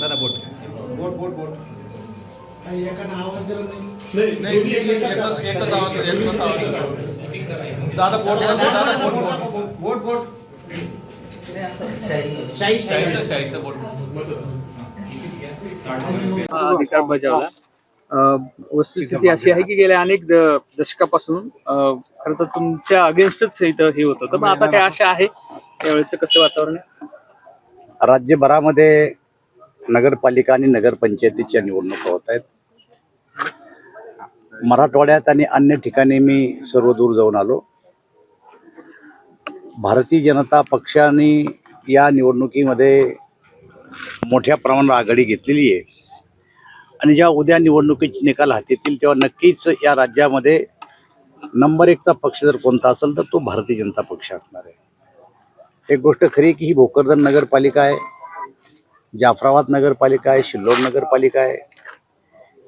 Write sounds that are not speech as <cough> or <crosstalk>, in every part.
दादा बोट बोट बोट बोट दादा बोट दादा बोट बोट बोट बजावला वस्तुस्थिती अशी आहे की गेल्या अनेक दशकापासून खर तर तुमच्या अगेन्स्टच इथं हे होत. होतं पण आता काय आशा आहे त्यावेळेचं कसं वातावरण आहे? राज्यभरामध्ये नगरपालिका आणि नगरपंचायतीच्या निवडणुका होत आहेत. मराठवाड्यात आणि अन्य ठिकाणी मी सर्व दूर जाऊन आलो. भारतीय जनता पक्षाने या निवडणुकीमध्ये मोठ्या प्रमाणावर आघाडी घेतलेली आहे. आणि जेव्हा उद्या निवडणुकीचे निकाल हाती येतील तेव्हा नक्कीच या राज्यामध्ये नंबर एकचा पक्ष जर कोणता असेल तर तो भारतीय जनता पक्ष असणार आहे. एक गोष्ट खरी की ही भोकरदन नगरपालिका आहे जाफराबाद नगरपालिका आहे शिल्लोड नगरपालिका आहे.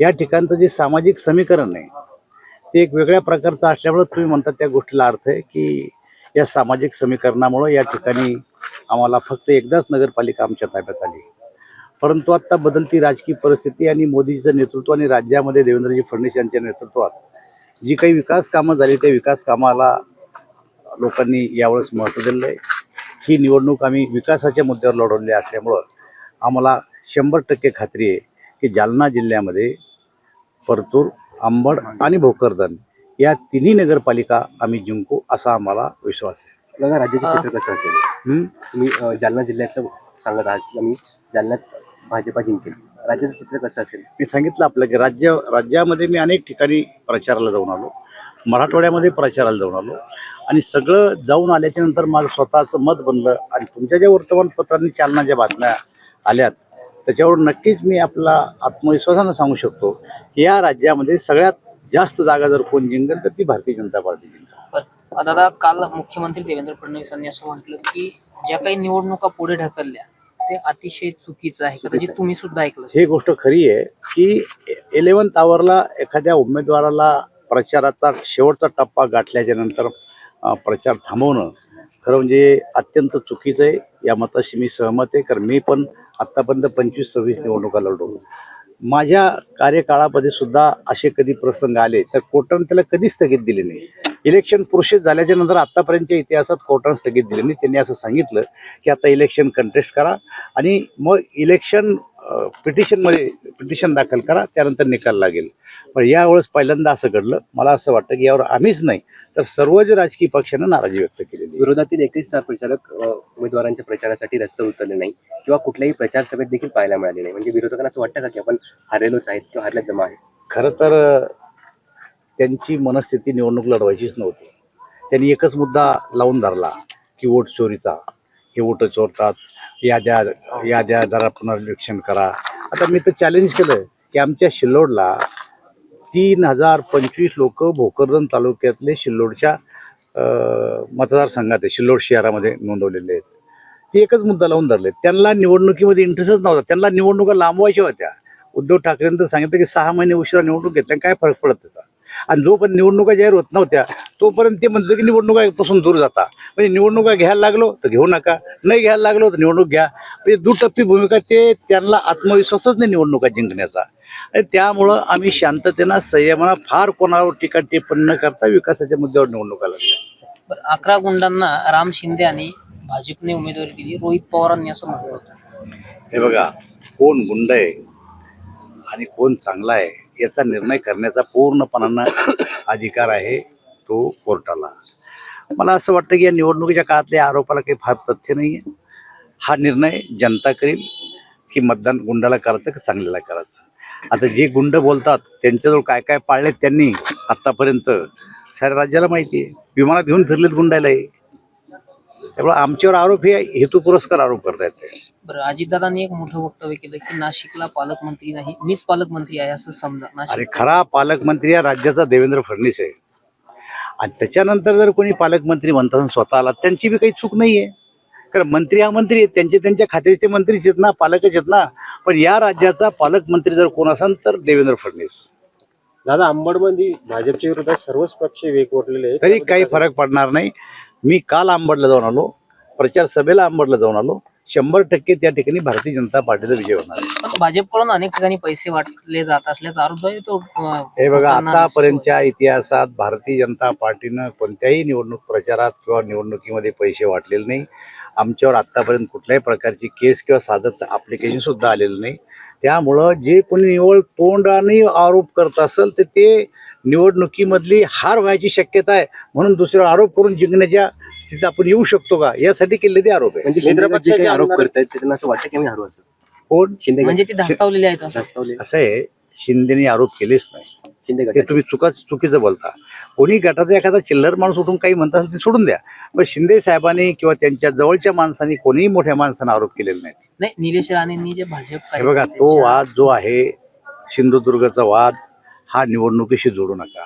या ठिकाणचं जे सामाजिक समीकरण आहे ते एक वेगळ्या प्रकारचं असल्यामुळे तुम्ही म्हणतात त्या गोष्टीला अर्थ आहे की या सामाजिक समीकरणामुळं या ठिकाणी आम्हाला फक्त एकदाच नगरपालिका आमच्या ताब्यात आली. परंतु आता बदलती राजकीय परिस्थिती आणि मोदीचं नेतृत्व आणि राज्यामध्ये देवेंद्रजी फडणवीस यांच्या नेतृत्वात जी काही विकास कामं झाली त्या विकास कामाला लोकांनी यावेळेस महत्त्व दिलं आहे. ही निवडणूक आम्ही विकासाच्या मुद्द्यावर लढवली असल्यामुळं आम्हाला शंभर टक्के खात्री आहे की जालना जिल्ह्यामध्ये परतूर अंबड आणि भोकरदन या तिन्ही नगरपालिका आम्ही जिंकू असा आम्हाला विश्वास आहे. दादा राज्याचे चित्र कसं असेल? हं? तुम्ही जालना जिल्ह्यातलं सांगत आहात की आम्ही जालन्यात भाजपा जिंकेल. राज्याचं चित्र कसं असेल? मी सांगितलं आपलं की राज्य राज्यामध्ये मी अनेक ठिकाणी प्रचाराला जाऊन आलो. मराठवाड्यामध्ये प्रचाराला जाऊन आलो. आणि सगळं जाऊन आल्याच्यानंतर माझं स्वतःचं मत बनलं आणि तुमच्या ज्या वर्तमानपत्रांनी चालना ज्या बातम्या आल्यात त्याच्यावर नक्कीच मी आपला आत्मविश्वासानं सांगू शकतो की या राज्यामध्ये सगळ्यात जास्त जागा जर कोण जिंकेल तर ती भारतीय जनता पार्टी जिंकेल. दादा काल मुख्यमंत्री देवेंद्र फडणवीस यांनी असं म्हटलं की ज्या काही निवडणुका पुढे ढकलल्या ते अतिशय चुकीचं आहे. कदाचित तुम्ही सुद्धा ऐकलं. ही गोष्ट खरी आहे की इलेव्हन्थ आवरला एखाद्या उमेदवाराला प्रचाराचा शेवटचा टप्पा गाठल्याच्या नंतर प्रचार थांबवणं खरं म्हणजे अत्यंत चुकीचं आहे. या मताशी मी सहमत आहे. कारण मी पण आत्तापर्यंत पंचवीस सव्वीस निवडणुका लढवलो. माझ्या कार्यकाळामध्ये सुद्धा असे कधी प्रसंग आले तर कोर्टाने त्याला कधीच स्थगित दिले नाही. इलेक्शन प्रोसेस झाल्याच्यानंतर आतापर्यंतच्या इतिहासात कोर्टाने स्थगित दिले. नाही त्यांनी असं सांगितलं की आता इलेक्शन कंटेस्ट करा आणि मग इलेक्शन पिटिशनमध्ये पिटिशन दाखल करा त्यानंतर निकाल लागेल. पण यावेळेस पहिल्यांदा असं घडलं. मला असं वाटतं की यावर आम्हीच नाही तर सर्वच राजकीय पक्षांना नाराजी व्यक्त केलेली. विरोधातील एकही स्टार प्रचारक उमेदवारांच्या प्रचारासाठी रस्त्यावर उतरले नाही किंवा कुठल्याही प्रचार सभेत देखील पाहायला मिळाले नाही. म्हणजे विरोधकांना असं वाटतं का की आपण हारलेलोच आहेत किंवा हारल्यात जमा आहे खरं तर त्यांची मनस्थिती निवडणूक लढवायचीच नव्हती. त्यांनी एकच मुद्दा लावून धरला की वोट चोरीचा. हे वोट चोरतात याद्या याद्या जरा पुनर्निरीक्षण करा. आता मी तर चॅलेंज केलं की आमच्या शिल्लोडला तीन हजार पंचवीस लोक भोकरदन तालुक्यातले शिल्लोडच्या मतदारसंघात आहे शिल्लोड शहरामध्ये नोंदवलेले आहेत. ते एकच मुद्दा लावून धरले. त्यांना निवडणुकीमध्ये इंटरेस्टच नव्हता. त्यांना निवडणुका लांबवायच्या होत्या. उद्धव ठाकरेंनी तर सांगितलं की सहा महिने उशिरा निवडणूक घेतल्या काय फरक पडत त्याचा? आणि जोपर्यंत निवडणुका जाहीर होत नव्हत्या तोपर्यंत ते म्हणतं की निवडणुकापासून दूर जाता. म्हणजे निवडणुका घ्यायला लागलो तर घेऊ नका. नाही घ्यायला लागलो तर निवडणूक घ्या. म्हणजे दुटप्पी भूमिका ते त्यांना आत्मविश्वासच नाही निवडणुका जिंकण्याचा. आणि त्यामुळं आम्ही शांततेनं संयमानं फार कोणावर टीका टिप्पणी न करता विकासाच्या मुद्द्यावर निवडणुका लढल्या. बरं, अकरा गुंडांना राम शिंदे आणि भाजपने उमेदवारी दिली. रोहित पवारांनी असं म्हटलं होतं. हे बघा कोण गुंड आहे आणि कोण चांगला आहे याचा निर्णय करण्याचा पूर्णपणानं अधिकार आहे तो कोर्टाला. मला असं वाटतं की या निवडणुकीच्या काळातल्या आरोपाला काही फार तथ्य नाही आहे हा निर्णय जनता करेल की मतदान गुंडाला करायचं की चांगल्याला करायचं? आता जे गुंड बोलतात त्यांच्याजवळ काय काय पाळलेत त्यांनी आत्तापर्यंत साऱ्या राज्याला माहिती आहे विमानात घेऊन फिरलेत गुंडायला त्यामुळे आमच्यावर आरोप हे हेतू पुरस्कार आरोप करतायत ते. बरं अजितदादांनी एक मोठं वक्तव्य केलं की नाशिकला पालकमंत्री नाही मीच पालकमंत्री आहे असं समजा अरे नाशिक खरा पालकमंत्री या राज्याचा देवेंद्र फडणवीस आहे. आणि त्याच्यानंतर जर कोणी पालकमंत्री म्हणतात स्वतःला त्यांची बी काही चूक नाही आहे कारण मंत्री हा मंत्री आहेत त्यांचे त्यांच्या खात्याचे ते मंत्रीच आहेत ना पालकच आहेत ना. पण या राज्याचा पालकमंत्री जर कोण असेल तर देवेंद्र फडणवीस. दादा अंबडमध्ये भाजपच्या विरोधात सर्वच पक्ष वेगवटलेले आहेत. तरी काही फरक पडणार नाही. मी काल आंबडला जाऊन आलो प्रचार सभेला आंबडला जाऊन आलो. शंभर टक्के त्या ठिकाणी भारतीय जनता पार्टीचा विजय होणार आहे. पण भाजपकडून अनेक ठिकाणी पैसे वाटले जात असल्याचा आरोप आहे. तो अं, हे बघा आतापर्यंतच्या इतिहासात भारतीय जनता पार्टीनं कोणत्याही निवडणूक प्रचारात किंवा निवडणुकीमध्ये पैसे वाटलेले नाही. आमच्यावर आतापर्यंत कुठल्याही प्रकारची केस किंवा साधत अप्लिकेशन सुद्धा आलेलं नाही. त्यामुळं जे कोणी निवड तोंडाने आरोप करत असेल तर ते निवडणुकीमधली हार व्हायची शक्यता आहे. म्हणून दुसऱ्यावर आरोप करून जिंकण्याच्या स्थितीत आपण येऊ शकतो का? यासाठी केलेले ते आरोप आहे म्हणजे जे काही आरोप करतायत त्यांना असं वाटतं की आम्ही हरवू असं. कोण? शिंदे म्हणजे ती धास्तावलेली आहेत. धास्तावले असं आहे शिंदेने आरोप केलेच नाही. शिंदे तुम्ही चुका चुकीचं बोलता. कोणी गटाचा एखादा चिल्लर माणूस उठून काही म्हणत असेल ते सोडून द्या. पण शिंदे साहेबांनी किंवा त्यांच्या जवळच्या माणसांनी कोणीही मोठ्या माणसानं आरोप केलेले नाहीत. नाही निलेश राणेंनी जे भाजप हे बघा तो कार्यकर्त्यांच्या- वाद जो आहे सिंधुदुर्गचा वाद हा निवडणुकीशी जोडू नका.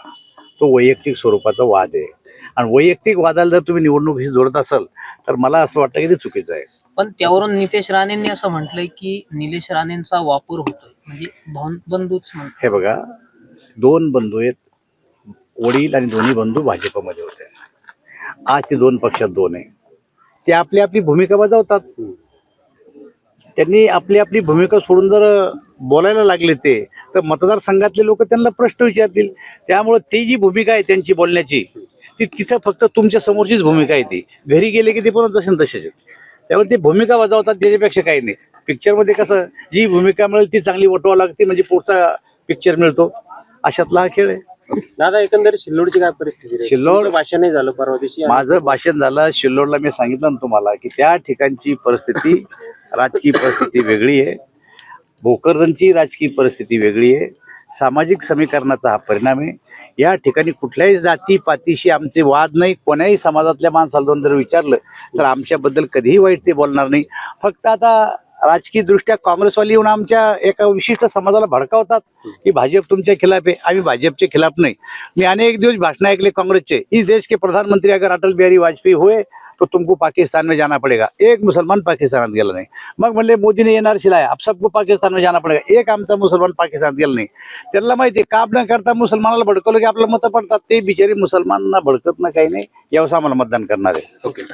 तो वैयक्तिक स्वरूपाचा वाद आहे. आणि वैयक्तिक वादाला जर तुम्ही निवडणुकीशी जोडत असाल तर मला असं वाटतं की ते चुकीचं आहे. पण त्यावरून नितेश राणेंनी असं म्हटलंय की निलेश राणेंचा वापर होतोय. म्हणजे बंधूच हे बघा दोन बंधू आहेत वडील आणि दोन्ही बंधू भाजपमध्ये होते. आज ते दोन पक्षात दोन आहे. ते आपली आपली भूमिका बजावतात. त्यांनी आपली आपली भूमिका सोडून जर बोलायला लागले ते तर मतदारसंघातले लोक त्यांना प्रश्न विचारतील. त्यामुळे ती जी भूमिका आहे त्यांची बोलण्याची ती तिथं फक्त तुमच्या समोरचीच भूमिका आहे ती. घरी गेले की ते पण जसे तसेच आहेत. त्यामुळे ते भूमिका बजावतात त्याच्यापेक्षा काही नाही. पिक्चरमध्ये कसं जी भूमिका मिळेल ती चांगली वटवा लागते म्हणजे पुढचा पिक्चर मिळतो. अशातला हा खेळ आहे. दादा एकंदरीत सिल्लोडची काय परिस्थिती? सिल्लोड- तुमचं भाषणही झालं परवा दिवशी. माझं भाषण झालं शिल्लोडला मी सांगितलं ना तुम्हाला की त्या ठिकाणची परिस्थिती <laughs> राजकीय परिस्थिती वेगळी आहे. भोकरदनची राजकीय परिस्थिती वेगळी आहे. सामाजिक समीकरणाचा हा परिणाम आहे. या ठिकाणी कुठल्याही जाती पातीशी आमचे वाद नाही कोण्याही समाजातल्या माणसाला जर विचारलं तर आमच्याबद्दल कधीही वाईट ते बोलणार नाही. फक्त आता राजकीय दृष्ट्या काँग्रेसवाली येऊन आमच्या एका विशिष्ट समाजाला भडकावतात की भाजप तुमच्या खिलाफ आहे आम्ही भाजपचे खिलाफ नाही. मी अनेक दिवस भाषण ऐकले काँग्रेसचे. इस देश के प्रधानमंत्री अगर अटल बिहारी वाजपेयी होय तो तुमको पाकिस्तान में जाना पड़ेगा। एक मुसलमान पाकिस्तानात गेला नाही। मग म्हणले मोदीने येणार शिलाय। अब सबको पाकिस्तान में जाना पड़ेगा। एक आमचा मुसलमान पाकिस्तानात गेला नाही। त्यांना माहिती आहे काम न करता मुसलमानाला भडकवलं की आपलं मतं पडतात. ते बिचारे मुसलमानांना भडकत ना काही नाही. यावेळेस आम्हाला मतदान करणार आहे. ओके.